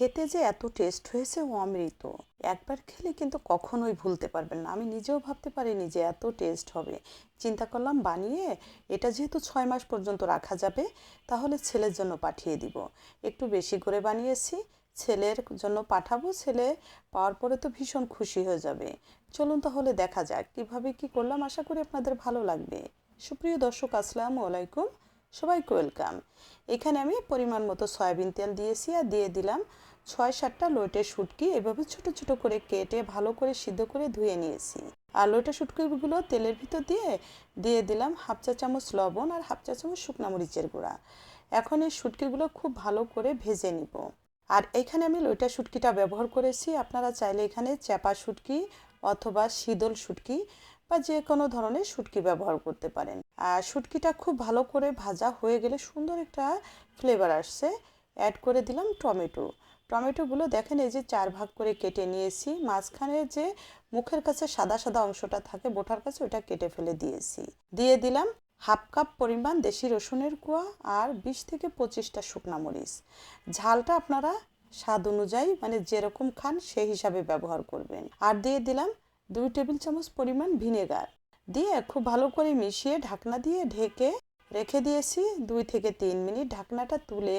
খেতে যে এত টেস্ট হয়েছে অমৃত। একবার খেলে কিন্তু কখনোই ভুলতে পারবেন না। আমি নিজেও ভাবতে পারিনি যে এত টেস্ট হবে। চিন্তা করলাম, বানিয়ে এটা যেহেতু ছয় মাস পর্যন্ত রাখা যাবে, তাহলে ছেলের জন্য পাঠিয়ে দিব। একটু বেশি করে বানিয়েছি, ছেলের জন্য পাঠাবো, ছেলে পাওয়ার পরে তো ভীষণ খুশি হয়ে যাবে। চলুন তাহলে দেখা যাক, কীভাবে কি করলাম, আশা করি আপনাদের ভালো লাগবে। সুপ্রিয় দর্শক, আসসালামু আলাইকুম। সবাইকে ওয়েলকাম। এখানে আমি পরিমাণ মতো সয়াবিন তেল দিয়েছি আর দিয়ে দিলাম ছয় সাতটা লোটে শুটকি এভাবে ছোট ছোট করে কেটে ভালো করে সিদ্ধ করে ধুয়ে নিয়েছি। আর লোটে শুটকিগুলো তেলের ভিতর দিয়ে দিয়ে দিলাম হাফ চা চামচ লবণ আর হাফ চা চামচ শুকনা মরিচের গুঁড়া। এখন এই শুটকিগুলো খুব ভালো করে ভেজে নিব। আর এখানে আমি লোটা শুটকিটা ব্যবহার করেছি। আপনারা চাইলে এখানে চ্যাপা শুটকি অথবা শীতল শুটকি বা যে কোনো ধরনের শুটকি ব্যবহার করতে পারেন। আর শুটকিটা খুব ভালো করে ভাজা হয়ে গেলে সুন্দর একটা ফ্লেভার আসছে। অ্যাড করে দিলাম টমেটো। টমেটোগুলো দেখেন, এই যে চার ভাগ করে কেটে নিয়েছি। মাঝখানে যে মুখের কাছে সাদা সাদা অংশটা থাকে বোটার কাছে ওটা কেটে ফেলে দিয়েছি। দিয়ে দিলাম হাফ কাপ পরিমাণ দেশি রসুনের কুয়া আর বিশ থেকে পঁচিশটা শুকনা মরিচ। ঝালটা আপনারা স্বাদ অনুযায়ী মানে যেরকম খান সেই হিসাবে ব্যবহার করবেন। আর দিয়ে দিলাম দুই টেবিল চামচ পরিমাণ ভিনেগার। দিয়ে খুব ভালো করে মিশিয়ে ঢাকনা দিয়ে ঢেকে রেখে দিয়েছি দুই থেকে তিন মিনিট। ঢাকনাটা তুলে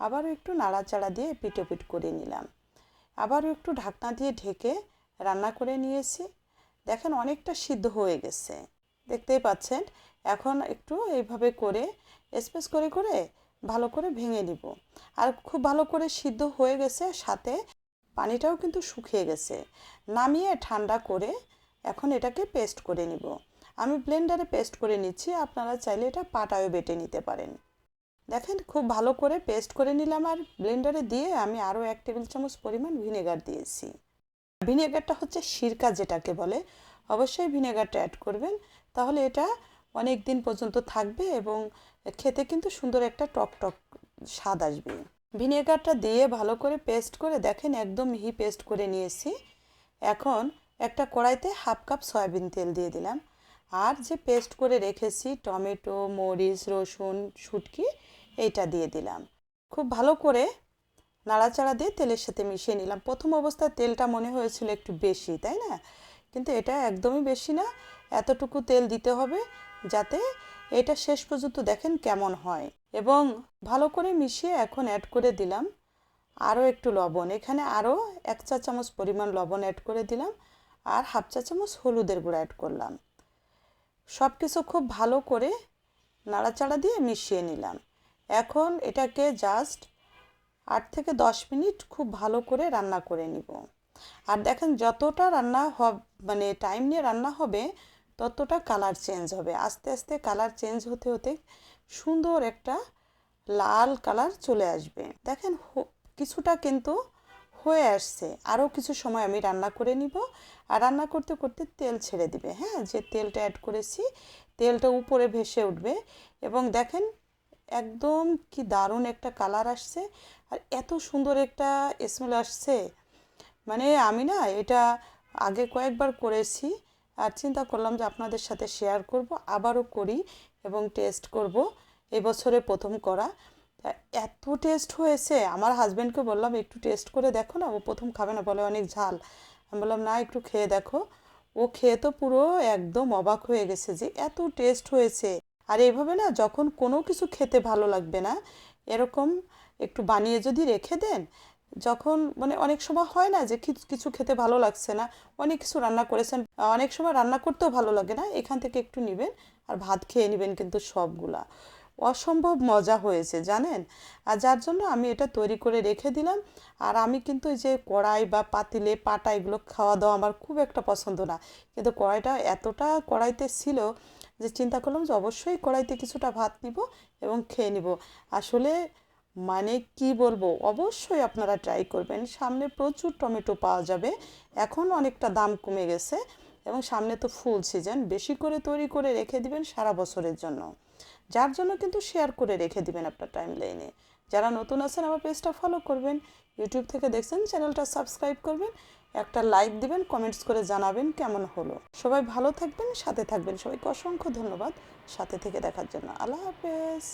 আবারও একটু নাড়াচাড়া দিয়ে পিটো পিট করে নিলাম। আবারও একটু ঢাকনা দিয়ে ঢেকে রান্না করে নিয়েছি। দেখেন অনেকটা সিদ্ধ হয়ে গেছে। দেখতেই পাচ্ছেন, এখন একটু এইভাবে করে, স্পেস করে করে ভালো করে ভেঙে নিব। আর খুব ভালো করে সিদ্ধ হয়ে গেছে, সাথে পানিটাও কিন্তু শুকিয়ে গেছে। নামিয়ে ঠান্ডা করে এখন এটাকে পেস্ট করে নিব। আমি ব্লেন্ডারে পেস্ট করে নিচ্ছি, আপনারা চাইলে এটা পাটায়ও বেটে নিতে পারেন। দেখেন, খুব ভালো করে পেস্ট করে নিলাম আর ব্লেন্ডারে দিয়ে আমি আরও এক টেবিল চামচ পরিমাণ ভিনেগার দিয়েছি। ভিনেগারটা হচ্ছে সিরকা যেটাকে বলে, অবশ্যই ভিনেগারটা অ্যাড করবেন। তাহলে এটা অনেক দিন পর্যন্ত থাকবে এবং খেতে কিন্তু সুন্দর একটা টক টক স্বাদ আসবে। ভিনেগারটা দিয়ে ভালো করে পেস্ট করে দেখেন, একদম মিহি পেস্ট করে নিয়েছি। এখন একটা কড়াইতে হাফ কাপ সয়াবিন তেল দিয়ে দিলাম। আর যে পেস্ট করে রেখেছি, টমেটো, মরিচ, রসুন, শুটকি, এইটা দিয়ে দিলাম। খুব ভালো করে নাড়াচাড়া দিয়ে তেলের সাথে মিশিয়ে নিলাম। প্রথম অবস্থায় তেলটা মনে হয়েছিল একটু বেশি, তাই না? কিন্তু এটা একদমই বেশি না, এতটুকু তেল দিতে হবে যাতে এটা শেষ পর্যন্ত দেখেন কেমন হয়। এবং ভালো করে মিশিয়ে এখন অ্যাড করে দিলাম আরও একটু লবণ। এখানে আরও এক চা চামচ পরিমাণ লবণ অ্যাড করে দিলাম আর হাফ চা চামচ হলুদের গুঁড়া অ্যাড করলাম। সব কিছু খুব ভালো করে নাড়াচাড়া দিয়ে মিশিয়ে নিলাম। এখন এটাকে জাস্ট আট থেকে দশ মিনিট খুব ভালো করে রান্না করে নিব। আর দেখেন যতটা রান্না হব মানে টাইম নিয়ে রান্না হবে, ততটা কালার চেঞ্জ হবে। আস্তে আস্তে কালার চেঞ্জ হতে হতে সুন্দর একটা লাল কালার চলে আসবে। দেখেন কিছুটা কিন্তু হয়ে আসছে। আরও কিছু সময় আমি রান্না করে নিব। আর রান্না করতে করতে তেল ছেড়ে দিবে হ্যাঁ? যে তেলটা অ্যাড করেছি, তেলটা উপরে ভেসে উঠবে। এবং দেখেন, একদম কি দারুণ একটা কালার আসছে। আর এত সুন্দর একটা স্মেল আসছে। মানে আমি না, এটা আগে কয়েকবার করেছি। আর চিন্তা করলাম যে আপনাদের সাথে শেয়ার করব, আবারও করি এবং টেস্ট করব। এবছরে প্রথম করা। এত টেস্ট হয়েছে। আমার হাজব্যান্ডকে বললাম, একটু টেস্ট করে দেখো না, ও প্রথম খাবে না। বলে, অনেক ঝাল। আমি বললাম, না, একটু খেয়ে দেখো। ও খেয়ে তো পুরো একদম অবাক হয়ে গেছে যে, এত টেস্ট হয়েছে। আর এইভাবে না, যখন কোনো কিছু খেতে ভালো লাগবে না, এরকম একটু বানিয়ে যদি রেখে দেন, যখন মানে অনেক সময় হয় না যে কিছু খেতে ভালো লাগছে না, অনেক কিছু রান্না করেছেন, অনেক সময় রান্না করতেও ভালো লাগে না, এখান থেকে একটু নেবেন আর ভাত খেয়ে নেবেন কিন্তু সবগুলা। অসম্ভব মজা হয়েছে, জানেন? আর যার জন্য আমি এটা তৈরি করে রেখে দিলাম। আর আমি কিন্তু যে কড়াই বা পাতিলে পাটা এগুলো খাওয়া দাওয়া আমার খুব একটা পছন্দ না। কিন্তু কড়াইটা এতটা কড়াইতে ছিল যে চিন্তা করলাম যে অবশ্যই কড়াইতে কিছুটা ভাত নিব এবং খেয়ে নিব। আসলে মানে কি বলব, অবশ্যই আপনারা ট্রাই করবেন। সামনে প্রচুর টমেটো পাওয়া যাবে। এখন অনেকটা দাম কমে গেছে। এবং সামনে তো ফুল সিজন বেশি করে তৈরি করে রেখে দিবেন সারা বছরের জন্য। যার জন্য কিন্তু শেয়ার করে রেখে দিবেন আপনার টাইম লাইনে যারা নতুন আছেন, আমার পেজটা ফলো করবেন। ইউটিউব থেকে দেখছেন চ্যানেলটা সাবস্ক্রাইব করবেন। একটা লাইক দিবেন কমেন্টস করে জানাবেন কেমন হলো। সবাই ভালো থাকবেন, সাথে থাকবেন। সবাইকে অসংখ্য ধন্যবাদ। সাথে থেকে দেখার জন্য। আল্লাহ হাফেজ।